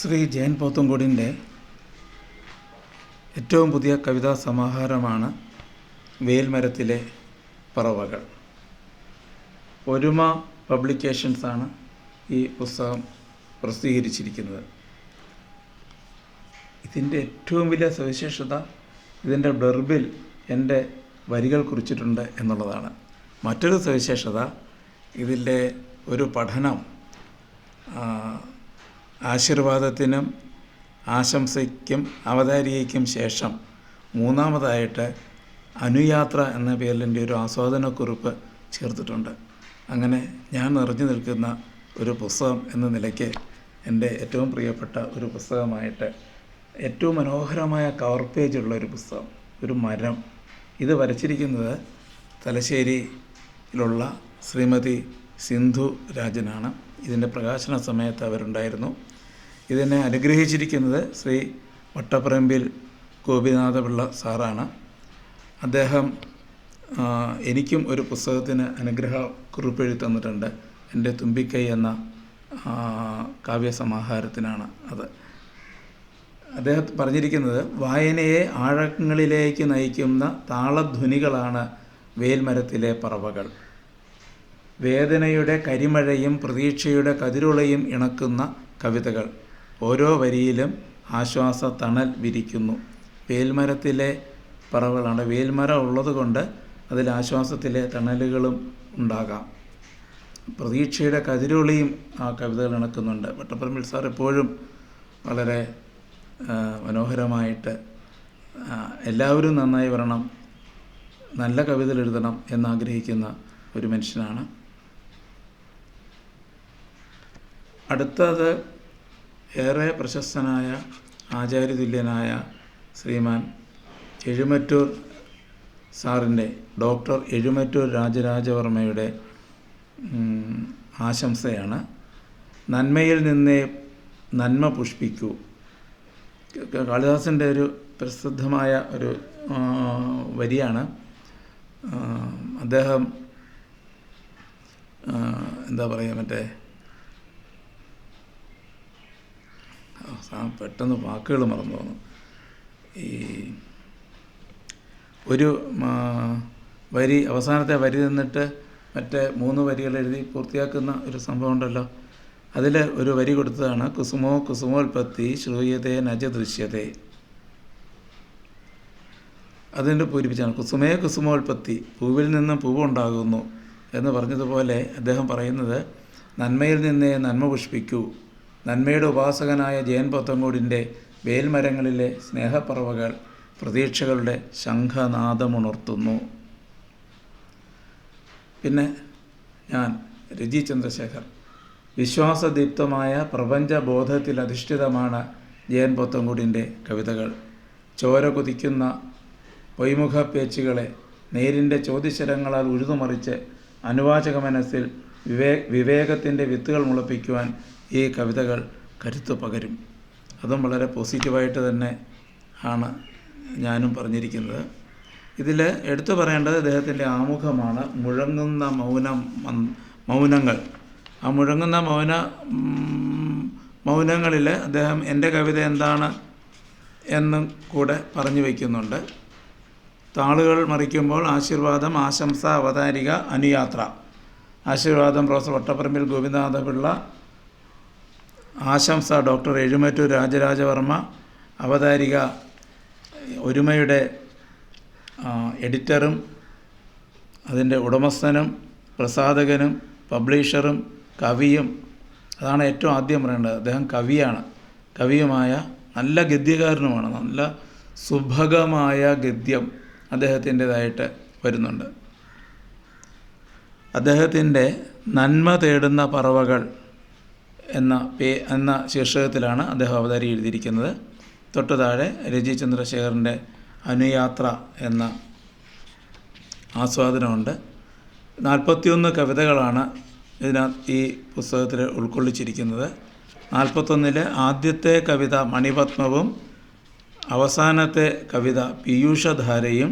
ശ്രീ ജയൻ പോത്തുംകൂടിന്റെ ഏറ്റവും പുതിയ കവിതാ സമാഹാരമാണ് വേൽമരത്തിലെ പറവകൾ. ഒരുമ പബ്ലിക്കേഷൻസാണ് ഈ പുസ്തകം പ്രസിദ്ധീകരിച്ചിരിക്കുന്നത്. ഇതിന്റെ ഏറ്റവും വലിയ സവിശേഷത ഇതിന്റെ ബ്ലർബിൽ എന്റെ വരികൾ കുറിച്ചിട്ടുണ്ട് എന്നുള്ളതാണ്. മറ്റൊരു സവിശേഷത ഇതിന്റെ ഒരു പഠനം ആശീർവാദത്തിനും ആശംസയ്ക്കും അവതാരികയ്ക്കും ശേഷം മൂന്നാമതായിട്ട് അനുയാത്ര എന്ന പേരിൽ എന്റെ ഒരു ആസ്വാദനക്കുറിപ്പ് ചേർത്തിട്ടുണ്ട്. അങ്ങനെ ഞാൻ നിറഞ്ഞു നിൽക്കുന്ന ഒരു പുസ്തകം എന്ന നിലയ്ക്ക് എന്റെ ഏറ്റവും പ്രിയപ്പെട്ട ഒരു പുസ്തകമായിട്ട് ഏറ്റവും മനോഹരമായ കവർ പേജുള്ള ഒരു പുസ്തകം ഒരു മരം. ഇത് വരച്ചിരിക്കുന്നത് തലശ്ശേരിയിലുള്ള ശ്രീമതി സിന്ധു രാജനാണ്. ഇതിന്റെ പ്രകാശന സമയത്ത് അവരുണ്ടായിരുന്നു. ഇതിനെ അനുഗ്രഹിച്ചിരിക്കുന്നത് ശ്രീ വട്ടപ്പറമ്പിൽ ഗോപിനാഥപിള്ള സാറാണ്. അദ്ദേഹം എനിക്കും ഒരു പുസ്തകത്തിന് അനുഗ്രഹ കുറിപ്പെഴുതി തന്നിട്ടുണ്ട്. എന്റെ തുമ്പിക്കൈ എന്ന കാവ്യസമാഹാരത്തിനാണ് അത്. അദ്ദേഹം പറഞ്ഞിരിക്കുന്നത് വായനയെ ആഴങ്ങളിലേക്ക് നയിക്കുന്ന താളധ്വനികളാണ് വേൽമരത്തിലെ പറവകൾ. വേദനയുടെ കരിമഴയും പ്രതീക്ഷയുടെ കതിരുളയും ഇണക്കുന്ന കവിതകൾ. ഓരോ വരിയിലും ആശ്വാസ തണൽ വിരിക്കുന്നു. വേൽമരത്തിലെ പറവകളാണ് വേൽമരം ഉള്ളതുകൊണ്ട് അതിൽ ആശ്വാസത്തിലെ തണലുകളും ഉണ്ടാകാം. പ്രതീക്ഷയുടെ കതിരുളിയും ആ കവിതകൾ ഇണക്കുന്നുണ്ട്. വട്ടപ്പറമ്പിൽ സാർ എപ്പോഴും വളരെ മനോഹരമായിട്ട് എല്ലാവരും നന്നായി വരണം നല്ല കവിതകൾ എഴുതണം എന്നാഗ്രഹിക്കുന്ന ഒരു മനുഷ്യനാണ് അടുത്തത് ഏറെ പ്രശസ്തനായ ആചാര്യതുല്യനായ ശ്രീമാൻ എഴുമറ്റൂർ സാറിന്റെ ഡോക്ടർ എഴുമറ്റൂർ രാജരാജവർമ്മയുടെ ആശംസയാണ്. നന്മയിൽ നിന്നേ നന്മ പുഷ്പിക്കൂ. കാളിദാസിന്റെ ഒരു പ്രസിദ്ധമായ ഒരു വരിയാണ്. അദ്ദേഹം എന്താ പറയുക മറ്റേ ആ, സാ- പെട്ടെന്ന് വാക്കുകൾ മറന്നു പോകുന്നു ഈ ഒരു വരി അവസാനത്തെ വരി നിന്നിട്ട് മറ്റേ മൂന്ന് വരികൾ എഴുതി പൂർത്തിയാക്കുന്ന ഒരു സംഭവം ഉണ്ടല്ലോ. അതിൽ ഒരു വരി കൊടുത്തതാണ് കുസുമോ കുസുമോൽപത്തി ശ്രൂയതേ നജ ദൃശ്യതേ. അതിന്റെ പൂരിപ്പിച്ചാണ് കുസുമേ കുസുമോൽപത്തി പൂവിൽ നിന്നും പൂവുണ്ടാകുന്നു എന്ന് പറഞ്ഞതുപോലെ അദ്ദേഹം പറയുന്നത് നന്മയിൽ നിന്നേ നന്മ പുഷ്പിക്കൂ. നന്മയുടെ ഉപാസകനായ ജയൻ പൊത്തങ്കോടിന്റെ വേൽമരങ്ങളിലെ സ്നേഹപ്പറവകൾ പ്രതീക്ഷകളുടെ ശംഖനാദമുണർത്തുന്നു. പിന്നെ ഞാൻ രജി ചന്ദ്രശേഖർ. വിശ്വാസദീപ്തമായ പ്രപഞ്ചബോധത്തിൽ അധിഷ്ഠിതമാണ് ജയൻ പൊത്തങ്കുടിന്റെ കവിതകൾ. ചോര കുതിക്കുന്ന പൊയ്മുഖ പേച്ചുകളെ നേരിന്റെ ചോദ്യശരങ്ങളാൽ ഉഴുതുമറിച്ച് അനുവാചക മനസ്സിൽ വിവേ വിവേകത്തിന്റെ വിത്തുകൾ മുളപ്പിക്കുവാൻ ഈ കവിതകൾ കരുത്തു പകരും. അതും വളരെ പോസിറ്റീവായിട്ട് തന്നെ ആണ് ഞാനും പറഞ്ഞിരിക്കുന്നത്. ഇതിൽ എടുത്തു പറയേണ്ടത് അദ്ദേഹത്തിന്റെ ആമുഖമാണ് മുഴങ്ങുന്ന മൗനം മൗനങ്ങൾ. ആ മുഴങ്ങുന്ന മൗന മൗനങ്ങളിൽ അദ്ദേഹം എന്റെ കവിത എന്താണ് എന്നും കൂടെ പറഞ്ഞു വയ്ക്കുന്നുണ്ട് താളുകൾ മറിക്കുമ്പോൾ ആശീർവാദം ആശംസ അവതാരിക അനുയാത്ര. ആശീർവാദം പ്രൊഫസർ വട്ടപ്പറമ്പിൽ ഗോപിനാഥപിള്ള ആശംസ ഡോക്ടർ എഴുമറ്റൂർ രാജരാജവർമ്മ അവതാരിക ഒരുമയുടെ എഡിറ്ററും അതിന്റെ ഉടമസ്ഥനും പ്രസാധകനും പബ്ലിഷറും കവിയും അതാണ് ഏറ്റവും ആദ്യം പറയേണ്ടത്. അദ്ദേഹം കവിയാണ്. കവിയുമായ നല്ല ഗദ്യകാരനുമാണ്. നല്ല സുഭഗമായ ഗദ്യം അദ്ദേഹത്തിന്റെതായിട്ട് വരുന്നുണ്ട്. അദ്ദേഹത്തിന്റെ നന്മ തേടുന്ന പറവകൾ എന്ന പേ എന്ന ശീർഷകത്തിലാണ് അദ്ദേഹം അവതാരി എഴുതിയിരിക്കുന്നത്. തൊട്ടു താഴെ രജി ചന്ദ്രശേഖറിന്റെ അനുയാത്ര എന്ന ആസ്വാദനമുണ്ട്. നാൽപ്പത്തിയൊന്ന് കവിതകളാണ് ഇതിനകത്ത് ഈ പുസ്തകത്തിൽ ഉൾക്കൊള്ളിച്ചിരിക്കുന്നത്. നാൽപ്പത്തൊന്നിലെ ആദ്യത്തെ കവിത മണിപത്മവും അവസാനത്തെ കവിത പീയൂഷധാരയും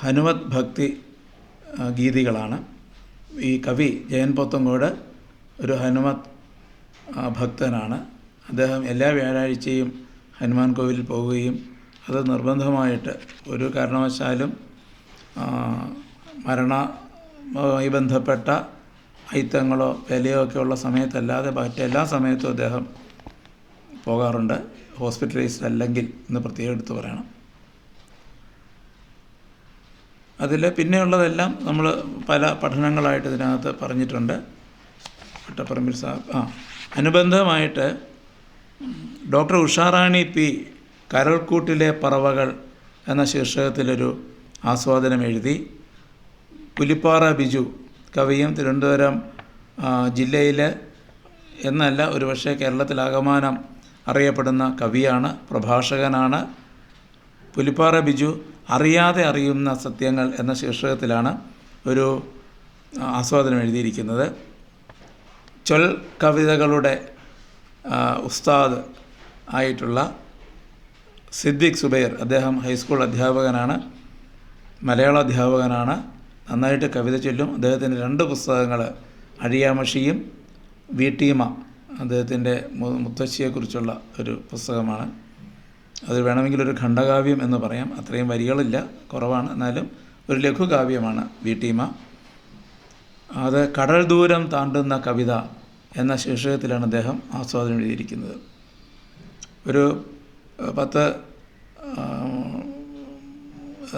ഹനുമത് ഭക്തി ഗീതികളാണ്. ഈ കവി ജയൻ പോത്തങ്കോട് ഒരു ഹനുമത് ഭക്തനാണ്. അദ്ദേഹം എല്ലാ വ്യാഴാഴ്ചയും ഹനുമാൻ കോവിലിൽ പോവുകയും അത് നിർബന്ധമായിട്ട് ഒരു കാരണവശാലും മരണവുമായി ബന്ധപ്പെട്ട ഐത്തങ്ങളോ വിലയോ ഒക്കെ ഉള്ള സമയത്തല്ലാതെ മറ്റെല്ലാ സമയത്തും അദ്ദേഹം പോകാറുണ്ട്. ഹോസ്പിറ്റലൈസ്ഡ് അല്ലെങ്കിൽ എന്ന് പ്രത്യേകം എടുത്ത് പറയണം. അതിൽ പിന്നെയുള്ളതെല്ലാം നമ്മൾ പല പഠനങ്ങളായിട്ട് ഇതിനകത്ത് പറഞ്ഞിട്ടുണ്ട്. വട്ടപ്പറമ്പിൽ സാബ് ആ. അനുബന്ധമായിട്ട് ഡോക്ടർ ഉഷാറാണി പി കരൾക്കൂട്ടിലെ പറവകൾ എന്ന ശീർഷകത്തിലൊരു ആസ്വാദനം എഴുതി. പുലിപ്പാറ ബിജു കവിയും തിരുവനന്തപുരം ജില്ലയിൽ എന്നല്ല ഒരുപക്ഷെ കേരളത്തിലാകമാനം അറിയപ്പെടുന്ന കവിയാണ് പ്രഭാഷകനാണ്. പുലിപ്പാറ ബിജു അറിയാതെ അറിയുന്ന സത്യങ്ങൾ എന്ന ശീർഷകത്തിലാണ് ഒരു ആസ്വാദനം എഴുതിയിരിക്കുന്നത്. ചൊൽ കവിതകളുടെ ഉസ്താദ് ആയിട്ടുള്ള സിദ്ദിഖ് സുബൈർ അദ്ദേഹം ഹൈസ്കൂൾ അധ്യാപകനാണ് മലയാള അധ്യാപകനാണ്. നന്നായിട്ട് കവിത ചൊല്ലും. അദ്ദേഹത്തിന്റെ രണ്ട് പുസ്തകങ്ങൾ അഴിയാമഷിയും വീട്ടീമ അദ്ദേഹത്തിന്റെ മുത്തശ്ശിയെക്കുറിച്ചുള്ള ഒരു പുസ്തകമാണ്. അത് വേണമെങ്കിൽ ഒരു ഖണ്ഡകാവ്യം എന്ന് പറയാം. അത്രയും വരികളില്ല കുറവാണ്. എന്നാലും ഒരു ലഘുകാവ്യമാണ് വീട്ടീമ. അത് കടൽ ദൂരം താണ്ടുന്ന കവിത എന്ന ശീർഷകത്തിലാണ് അദ്ദേഹം ആസ്വാദനം എഴുതിയിരിക്കുന്നത്. ഒരു പത്ത്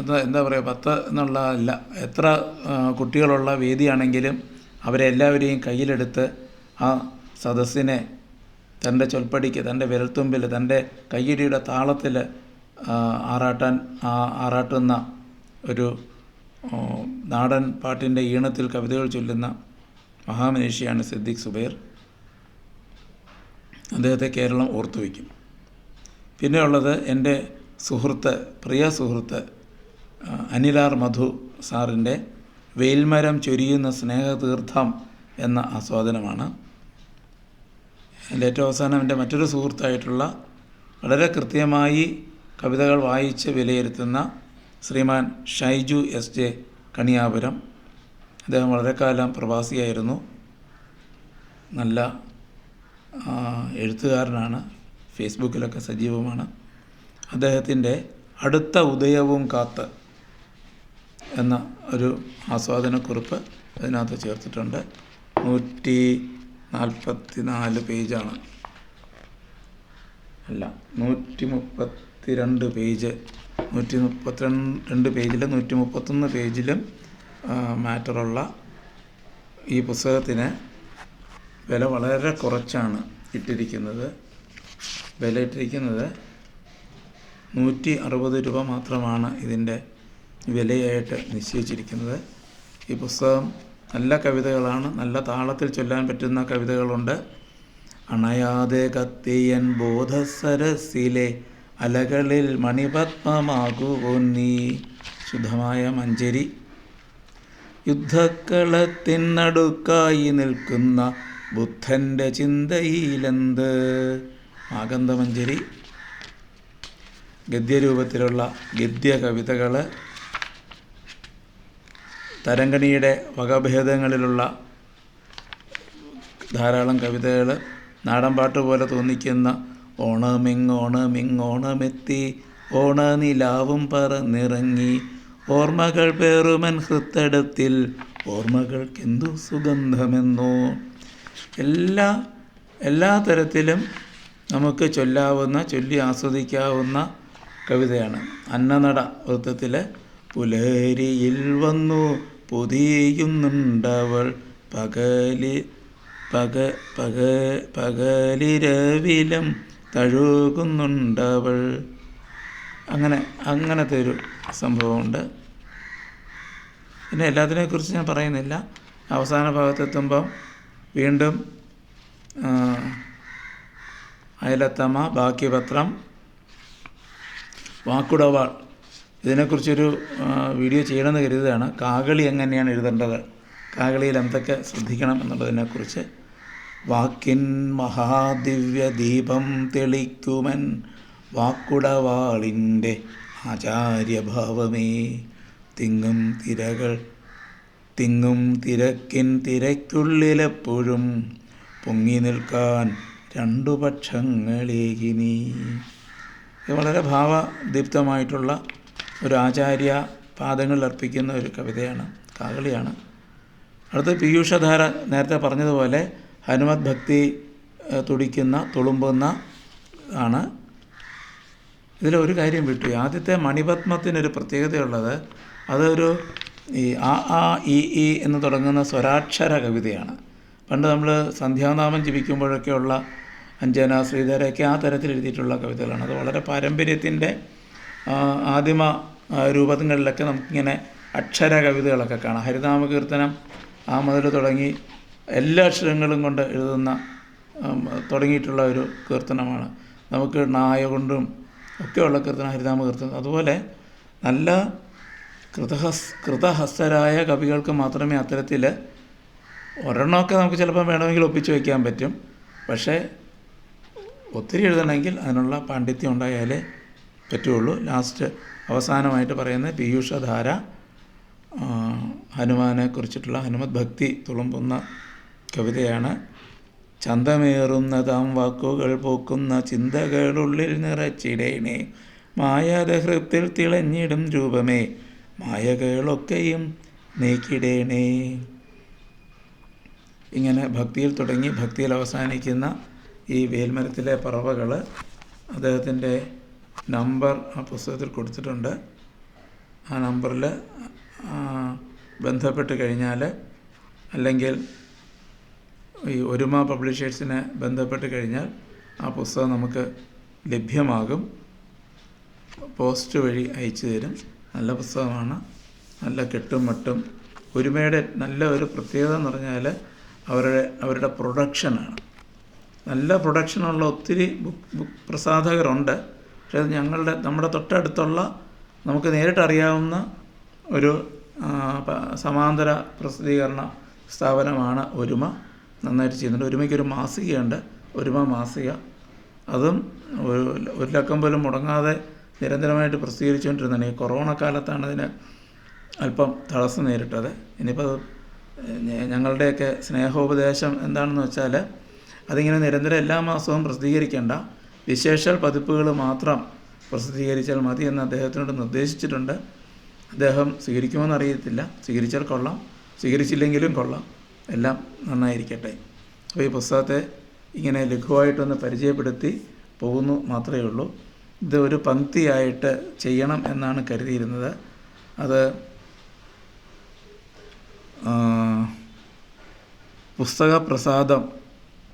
എന്താ എന്താ പറയുക പത്ത് എന്നുള്ള അല്ല എത്ര കുട്ടികളുള്ള വേദിയാണെങ്കിലും അവരെ എല്ലാവരെയും കയ്യിലെടുത്ത് ആ സദസ്സിനെ തന്റെ ചൊൽപ്പടിക്ക് തന്റെ വിരൽത്തുമ്പിൽ തന്റെ കയ്യടിയുടെ താളത്തിൽ ആറാട്ടാൻ ആറാട്ടുന്ന ഒരു നാടൻ പാട്ടിന്റെ ഈണത്തിൽ കവിതകൾ ചൊല്ലുന്ന മഹാമനീഷിയാണ് സിദ്ദിഖ് സുബൈർ. അദ്ദേഹത്തെ കേരളം ഓർത്തു വയ്ക്കും. പിന്നെയുള്ളത് എന്റെ സുഹൃത്ത് പ്രിയ സുഹൃത്ത് അനിലാർ മധു സാറിന്റെ വെയിൽമരം ചൊരിയുന്ന സ്നേഹതീർത്ഥം എന്ന ആസ്വാദനമാണ്. എന്റെ ഏറ്റവും അവസാനം എന്റെ മറ്റൊരു സുഹൃത്തായിട്ടുള്ള വളരെ കൃത്യമായി കവിതകൾ വായിച്ച് വിലയിരുത്തുന്ന ശ്രീമാൻ ഷൈജു എസ് ജെ കണിയാപുരം. അദ്ദേഹം വളരെ കാലം പ്രവാസിയായിരുന്നു. നല്ല എഴുത്തുകാരനാണ്. ഫേസ്ബുക്കിലൊക്കെ സജീവമാണ്. അദ്ദേഹത്തിന്റെ അടുത്ത ഉദയവും കാത്ത് എന്ന ഒരു ആസ്വാദനക്കുറിപ്പ് അതിനകത്ത് ചേർത്തിട്ടുണ്ട്. നൂറ്റി നാൽപ്പത്തി നാല് പേജാണ്. അല്ല നൂറ്റി മുപ്പത്തി രണ്ട് പേജ് നൂറ്റി മുപ്പത്തിരണ്ട് രണ്ട് പേജിലും നൂറ്റി മുപ്പത്തൊന്ന് പേജിലും മാറ്ററുള്ള ഈ പുസ്തകത്തിന് വില വളരെ കുറച്ചാണ് ഇട്ടിരിക്കുന്നത്. വില ഇട്ടിരിക്കുന്നത് നൂറ്റി അറുപത് രൂപ മാത്രമാണ് ഇതിന്റെ വിലയായിട്ട് നിശ്ചയിച്ചിരിക്കുന്നത്. ഈ പുസ്തകം നല്ല കവിതകളാണ് നല്ല താളത്തിൽ ചൊല്ലാൻ പറ്റുന്ന കവിതകളുണ്ട്. അണയാതെ കത്തിയൻ ബോധസരസിലെ അലകളിൽ മണിപത്മമാകുവോ നീ. ശുദ്ധമായ മഞ്ചരി. യുദ്ധക്കളത്തിനടുക്കായി നിൽക്കുന്ന ബുദ്ധന്റെ ചിന്തയിലെന്ത്? ആകന്തമഞ്ചരി ഗദ്യരൂപത്തിലുള്ള ഗദ്യ കവിതകൾ തരങ്കണിയുടെ വകഭേദങ്ങളിലുള്ള ധാരാളം കവിതകൾ നാടൻപാട്ട് പോലെ തോന്നിക്കുന്ന ഓണമിങ്ങോണമിങ്ങോണമെത്തി ഓണനിലാവും പറന്നിറങ്ങി. ഓർമ്മകൾ പേറുമൻ ഹൃത്തടത്തിൽ. ഓർമ്മകൾക്കെന്തു സുഗന്ധമെന്നോ. എല്ലാ എല്ലാ തരത്തിലും നമുക്ക് ചൊല്ലാവുന്ന ചൊല്ലി ആസ്വദിക്കാവുന്ന കവിതയാണ്. അന്നനട വൃത്തത്തിൽ പുലരിയിൽ വന്നു പൊതിയുന്നുണ്ടവൾ. പകലി പക പക പകലിരവിലും തഴുകുന്നുണ്ടവൾ. അങ്ങനെ അങ്ങനത്തെ ഒരു സംഭവമുണ്ട്. പിന്നെ എല്ലാത്തിനെക്കുറിച്ച് ഞാൻ പറയുന്നില്ല. അവസാന ഭാഗത്തെത്തുമ്പം വീണ്ടും അയലത്തമ്മ ബാക്കിപത്രം വാക്കുടവാൾ. ഇതിനെക്കുറിച്ചൊരു വീഡിയോ ചെയ്യണമെന്ന് കരുതുകയാണ്. കാകളി എങ്ങനെയാണ് എഴുതേണ്ടത്? കാകളിയിൽ എന്തൊക്കെ ശ്രദ്ധിക്കണം എന്നുള്ളതിനെക്കുറിച്ച് വാക്കിൻ മഹാദിവ്യ ദീപം തെളിക്കുമൻ വാക്കുടവാളിന്റെ ആചാര്യഭാവമേ. തിങ്ങും തിരകൾ തിങ്ങും തിരക്കിൻ തിരക്കുള്ളിലെപ്പോഴും പൊങ്ങി നിൽക്കാൻ രണ്ടു പക്ഷങ്ങളേകിനി ഇത് വളരെ ഭാവദീപ്തമായിട്ടുള്ള ഒരു ആചാര്യ പാദങ്ങളിൽ അർപ്പിക്കുന്ന ഒരു കവിതയാണ് കാകളിയാണ് അടുത്ത് പീയൂഷധാര നേരത്തെ പറഞ്ഞതുപോലെ ഹനുമത് ഭക്തി തുടിക്കുന്ന തുളുമ്പുന്ന ആണ്. ഇതിലൊരു കാര്യം വിട്ടു. ആദ്യത്തെ മണിപത്മത്തിനൊരു പ്രത്യേകതയുള്ളത് അതൊരു ഈ ആ ആ ഇ ഇ എന്ന് തുടങ്ങുന്ന സ്വരാക്ഷര കവിതയാണ്. പണ്ട് നമ്മൾ സന്ധ്യാനാമം ജപിക്കുമ്പോഴൊക്കെയുള്ള അഞ്ജന ശ്രീധരയൊക്കെ ആ തരത്തിൽ എഴുതിയിട്ടുള്ള കവിതകളാണ്. അത് വളരെ പാരമ്പര്യത്തിന്റെ ആദിമ രൂപങ്ങളിലൊക്കെ നമുക്കിങ്ങനെ അക്ഷര കവിതകളൊക്കെ കാണാം. ഹരിനാമ കീർത്തനം ആ മുതൽ തുടങ്ങി എല്ലാ അക്ഷരങ്ങളും കൊണ്ട് എഴുതുന്ന തുടങ്ങിയിട്ടുള്ള ഒരു കീർത്തനമാണ്. നമുക്ക് നായ കൊണ്ടും ഒക്കെയുള്ള കീർത്തനം ഹരിനാമ കീർത്തനം. അതുപോലെ നല്ല കൃതഹസ് കൃതഹസ്തരായ കവികൾക്ക് മാത്രമേ അത്തരത്തിൽ ഒരെണ്ണമൊക്കെ നമുക്ക് ചിലപ്പോൾ വേണമെങ്കിൽ ഒപ്പിച്ച് വയ്ക്കാൻ പറ്റും. പക്ഷേ ഒത്തിരി എഴുതണമെങ്കിൽ അതിനുള്ള പാണ്ഡിത്യം ഉണ്ടായാലേ പറ്റുള്ളൂ. ലാസ്റ്റ് അവസാനമായിട്ട് പറയുന്നത് പീയൂഷധാര ഹനുമാനെ കുറിച്ചിട്ടുള്ള ഹനുമത് ഭക്തി തുളുമ്പുന്ന കവിതയാണ്. ചന്തമേറുന്ന താം വാക്കുകൾ പോക്കുന്ന ചിന്തകളുള്ളിൽ നിറച്ചിടേണേ. മായാദഹൃത്തിൽ തിളഞ്ഞിടും രൂപമേ. മായകളൊക്കെയും നീക്കിടേണേ. ഇങ്ങനെ ഭക്തിയിൽ തുടങ്ങി ഭക്തിയിൽ അവസാനിക്കുന്ന ഈ വേൽമരത്തിലെ പറവകൾ അദ്ദേഹത്തിന്റെ നമ്പർ ആ പുസ്തകത്തിൽ കൊടുത്തിട്ടുണ്ട്. ആ നമ്പറിൽ ബന്ധപ്പെട്ട് കഴിഞ്ഞാൽ അല്ലെങ്കിൽ ഈ ഒരുമ പബ്ലിഷേഴ്സിനെ ബന്ധപ്പെട്ട് കഴിഞ്ഞാൽ ആ പുസ്തകം നമുക്ക് ലഭ്യമാകും. പോസ്റ്റ് വഴി അയച്ചു തരും. നല്ല പുസ്തകമാണ്. നല്ല കെട്ടും മട്ടും. ഒരുമയുടെ നല്ല ഒരു പ്രത്യേകത എന്ന് പറഞ്ഞാൽ അവരുടെ അവരുടെ പ്രൊഡക്ഷനാണ്. നല്ല പ്രൊഡക്ഷനുള്ള ഒത്തിരി ബുക്ക് ബുക്ക് പ്രസാധകരുണ്ട്. പക്ഷേ അത് ഞങ്ങളുടെ നമ്മുടെ തൊട്ടടുത്തുള്ള നമുക്ക് നേരിട്ട് അറിയാവുന്ന ഒരു സമാന്തര പ്രസിദ്ധീകരണ സ്ഥാപനമാണ് ഒരുമ. നന്നായിട്ട് ചെയ്യുന്നുണ്ട്. ഒരുമയ്ക്കൊരു മാസികയുണ്ട്. ഒരുമ മാസിക. അതും ഒരു ലക്കം പോലും മുടങ്ങാതെ നിരന്തരമായിട്ട് പ്രസിദ്ധീകരിച്ചുകൊണ്ടിരുന്നതാണ്. ഈ കൊറോണ കാലത്താണ് അതിന് അല്പം തടസ്സം നേരിട്ടത്. ഇനിയിപ്പോൾ ഞങ്ങളുടെയൊക്കെ സ്നേഹോപദേശം എന്താണെന്ന് വെച്ചാൽ അതിങ്ങനെ നിരന്തരം എല്ലാ മാസവും പ്രസിദ്ധീകരിക്കേണ്ട വിശേഷ പതിപ്പുകൾ മാത്രം പ്രസിദ്ധീകരിച്ചാൽ മതി എന്ന് അദ്ദേഹത്തിനോട് നിർദ്ദേശിച്ചിട്ടുണ്ട്. അദ്ദേഹം സ്വീകരിക്കുമോ എന്നറിയത്തില്ല സ്വീകരിച്ചാൽ കൊള്ളാം. സ്വീകരിച്ചില്ലെങ്കിലും കൊള്ളാം. എല്ലാം നന്നായിരിക്കട്ടെ. അപ്പോൾ ഈ പുസ്തകത്തെ ഇങ്ങനെ ലഘുവായിട്ടൊന്ന് പരിചയപ്പെടുത്തി പോകുന്നു മാത്രമേ ഉള്ളൂ. ഇത് ഒരു പങ്ക്തിയായിട്ട് ചെയ്യണം എന്നാണ് കരുതിയിരുന്നത്. അത് പുസ്തക പ്രസാദം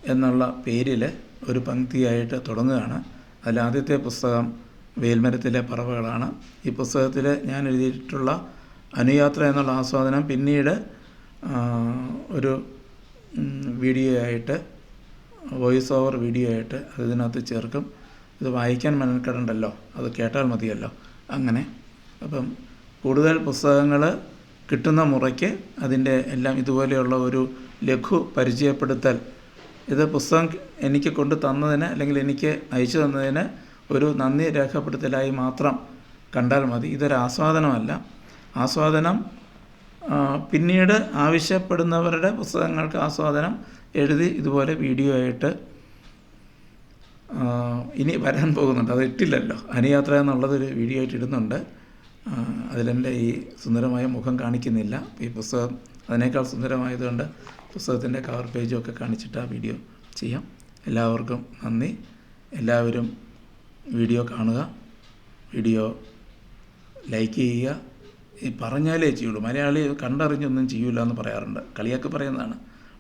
എന്നുള്ള പേരിൽ ഒരു പങ്ക്തിയായിട്ട് തുടങ്ങുകയാണ്. അതിൽ ആദ്യത്തെ പുസ്തകം വേൽമരത്തിലെ പറവകളാണ്. ഈ പുസ്തകത്തിൽ ഞാൻ എഴുതിയിട്ടുള്ള അനുയാത്ര എന്നുള്ള ആസ്വാദനം പിന്നീട് ഒരു വീഡിയോ ആയിട്ട് വോയിസ് ഓവർ വീഡിയോ ആയിട്ട് അത് ഇതിനകത്ത് ചേർക്കും. ഇത് വായിക്കാൻ മെനക്കെടണ്ടല്ലോ. അത് കേട്ടാൽ മതിയല്ലോ. അങ്ങനെ. അപ്പം കൂടുതൽ പുസ്തകങ്ങൾ കിട്ടുന്ന മുറയ്ക്ക് അതിന്റെ എല്ലാം ഇതുപോലെയുള്ള ഒരു ലഘു പരിചയപ്പെടുത്തൽ. ഇത് പുസ്തകം എനിക്ക് കൊണ്ടു തന്നതിന് അല്ലെങ്കിൽ എനിക്ക് അയച്ചു തന്നതിന് ഒരു നന്ദി രേഖപ്പെടുത്തലായി മാത്രം കണ്ടാൽ മതി. ഇതൊരു ആസ്വാദനമല്ല. ആസ്വാദനം പിന്നീട് ആവശ്യപ്പെടുന്നവരുടെ പുസ്തകങ്ങൾക്ക് ആസ്വാദനം എഴുതി ഇതുപോലെ വീഡിയോ ആയിട്ട് ഇനി വരാൻ പോകുന്നുണ്ട്. അത് ഇട്ടില്ലല്ലോ. അനുയാത്ര എന്നുള്ളതൊരു വീഡിയോ ആയിട്ട് ഇടുന്നുണ്ട്. അതിലെന്റെ ഈ സുന്ദരമായ മുഖം കാണിക്കുന്നില്ല. ഈ പുസ്തകം അതിനേക്കാൾ സുന്ദരമായതുകൊണ്ട് പുസ്തകത്തിന്റെ കവർ പേജും ഒക്കെ കാണിച്ചിട്ട് ആ വീഡിയോ ചെയ്യാം. എല്ലാവർക്കും നന്ദി. എല്ലാവരും വീഡിയോ കാണുക. വീഡിയോ ലൈക്ക് ചെയ്യുക. ഈ പറഞ്ഞാലേ ചെയ്യുള്ളൂ. മലയാളി കണ്ടറിഞ്ഞൊന്നും ചെയ്യൂല എന്ന് പറയാറുണ്ട്. കളിയാക്കി പറയുന്നതാണ്.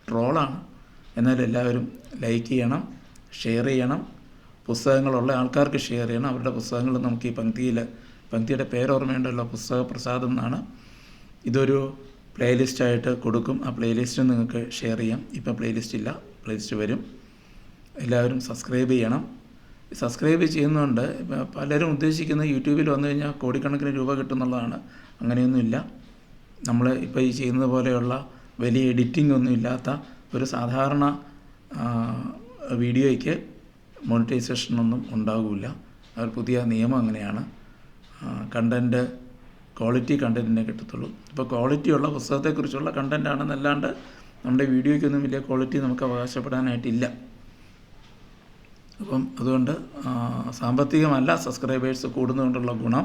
ട്രോളാണ്. എന്നാൽ എല്ലാവരും ലൈക്ക് ചെയ്യണം ഷെയർ ചെയ്യണം. പുസ്തകങ്ങളുള്ള ആൾക്കാർക്ക് ഷെയർ ചെയ്യണം. അവരുടെ പുസ്തകങ്ങൾ നമുക്ക് ഈ പങ്ക്തിയിൽ പങ്ക്തിയുടെ പേരോർമ്മയുണ്ടല്ലോ പുസ്തക പ്രസാദം എന്നാണ്. ഇതൊരു പ്ലേലിസ്റ്റായിട്ട് കൊടുക്കും. ആ പ്ലേലിസ്റ്റ് നിങ്ങൾക്ക് ഷെയർ ചെയ്യാം. ഇപ്പം പ്ലേലിസ്റ്റ് ഇല്ല. പ്ലേലിസ്റ്റ് വരും. എല്ലാവരും സബ്സ്ക്രൈബ് ചെയ്യണം. സബ്സ്ക്രൈബ് ചെയ്യുന്നതുകൊണ്ട് പലരും ഉദ്ദേശിക്കുന്നത് യൂട്യൂബിൽ വന്നു കഴിഞ്ഞാൽ കോടിക്കണക്കിന് രൂപ കിട്ടുന്നുള്ളതാണ് അങ്ങനെയൊന്നുമില്ല. നമ്മൾ ഇപ്പോൾ ഈ ചെയ്യുന്നത് പോലെയുള്ള വലിയ എഡിറ്റിംഗ് ഒന്നും ഇല്ലാത്ത ഒരു സാധാരണ വീഡിയോയ്ക്ക് മോണിറ്റൈസേഷനൊന്നും ഉണ്ടാകില്ല അവർ പുതിയ നിയമം അങ്ങനെയാണ്. കണ്ടന്റ് ക്വാളിറ്റി കണ്ടന്റിനെ കിട്ടത്തുള്ളൂ. ഇപ്പോൾ ക്വാളിറ്റിയുള്ള പുസ്തകത്തെക്കുറിച്ചുള്ള കണ്ടന്റ് ആണെന്നല്ലാണ്ട് നമ്മുടെ വീഡിയോയ്ക്കൊന്നും വലിയ ക്വാളിറ്റി നമുക്ക് അവകാശപ്പെടാനായിട്ടില്ല. അപ്പം അതുകൊണ്ട് സാമ്പത്തികമല്ല സബ്സ്ക്രൈബേഴ്സ് കൂടുന്നതുകൊണ്ടുള്ള ഗുണം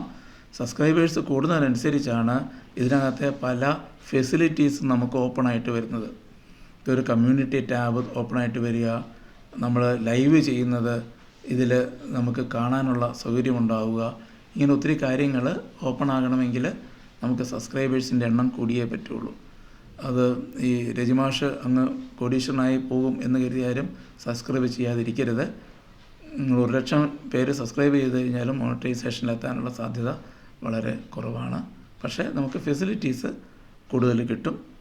സബ്സ്ക്രൈബേഴ്സ് കൂടുന്നതിനനുസരിച്ചാണ് ഇതിനകത്തെ പല ഫെസിലിറ്റീസ് നമുക്ക് ഓപ്പൺ ആയിട്ട് വരുന്നത്. ഒരു കമ്മ്യൂണിറ്റി ടാബ് ഓപ്പൺ ആയിട്ട് വരിക നമ്മൾ ലൈവ് ചെയ്യുന്നത് ഇതിൽ നമുക്ക് കാണാനുള്ള സൗകര്യമുണ്ടാവുക. ഇങ്ങനെ ഒത്തിരി കാര്യങ്ങൾ ഓപ്പൺ ആകണമെങ്കിൽ നമുക്ക് സബ്സ്ക്രൈബേഴ്സിന്റെ എണ്ണം കൂടിയേ പറ്റുള്ളൂ. അത് ഈ രജിമാഷ് അങ്ങ് കോടീശ്വരനായി പോകും എന്ന് കരുതിയാലും സബ്സ്ക്രൈബ് ചെയ്യാതിരിക്കരുത്. ഒരു ലക്ഷം പേര് സബ്സ്ക്രൈബ് ചെയ്ത് കഴിഞ്ഞാലും മോണിറ്റൈസേഷനിലെത്താനുള്ള സാധ്യത വളരെ കുറവാണ്. പക്ഷേ നമുക്ക് ഫെസിലിറ്റീസ് കൂടുതൽ കിട്ടും.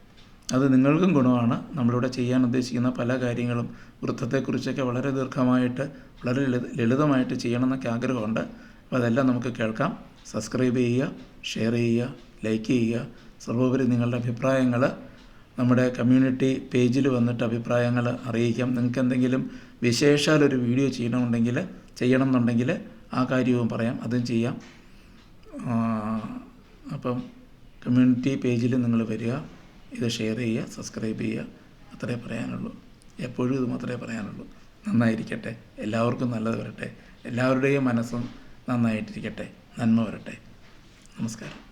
അത് നിങ്ങൾക്കും ഗുണമാണ്. നമ്മളിവിടെ ചെയ്യാൻ ഉദ്ദേശിക്കുന്ന പല കാര്യങ്ങളും വൃത്തത്തെക്കുറിച്ചൊക്കെ വളരെ ദീർഘമായിട്ട് വളരെ ലളിത ലളിതമായിട്ട് ചെയ്യണമെന്നൊക്കെ ആഗ്രഹമുണ്ട്. അപ്പോൾ അതെല്ലാം നമുക്ക് കേൾക്കാം. സബ്സ്ക്രൈബ് ചെയ്യുക ഷെയർ ചെയ്യുക ലൈക്ക് ചെയ്യുക. സർവോപരി നിങ്ങളുടെ അഭിപ്രായങ്ങൾ നമ്മുടെ കമ്മ്യൂണിറ്റി പേജിൽ വന്നിട്ട് അഭിപ്രായങ്ങൾ അറിയിക്കാം. നിങ്ങൾക്ക് എന്തെങ്കിലും വിശേഷാലൊരു വീഡിയോ ചെയ്യണമെന്നുണ്ടെങ്കിൽ ചെയ്യണം എന്നുണ്ടെങ്കിൽ ആ കാര്യവും പറയാം. അതും ചെയ്യാം. അപ്പം കമ്മ്യൂണിറ്റി പേജിൽ നിങ്ങൾ വരിക ഇത് ഷെയർ ചെയ്യുക സബ്സ്ക്രൈബ് ചെയ്യുക. അത്രേ പറയാനുള്ളൂ. എപ്പോഴും ഇത് മാത്രമേ പറയാനുള്ളൂ. നന്നായിരിക്കട്ടെ. എല്ലാവർക്കും നല്ലത് വരട്ടെ. എല്ലാവരുടെയും മനസ്സും നന്നായിട്ടിരിക്കട്ടെ. നന്മ വരട്ടെ. നമസ്കാരം.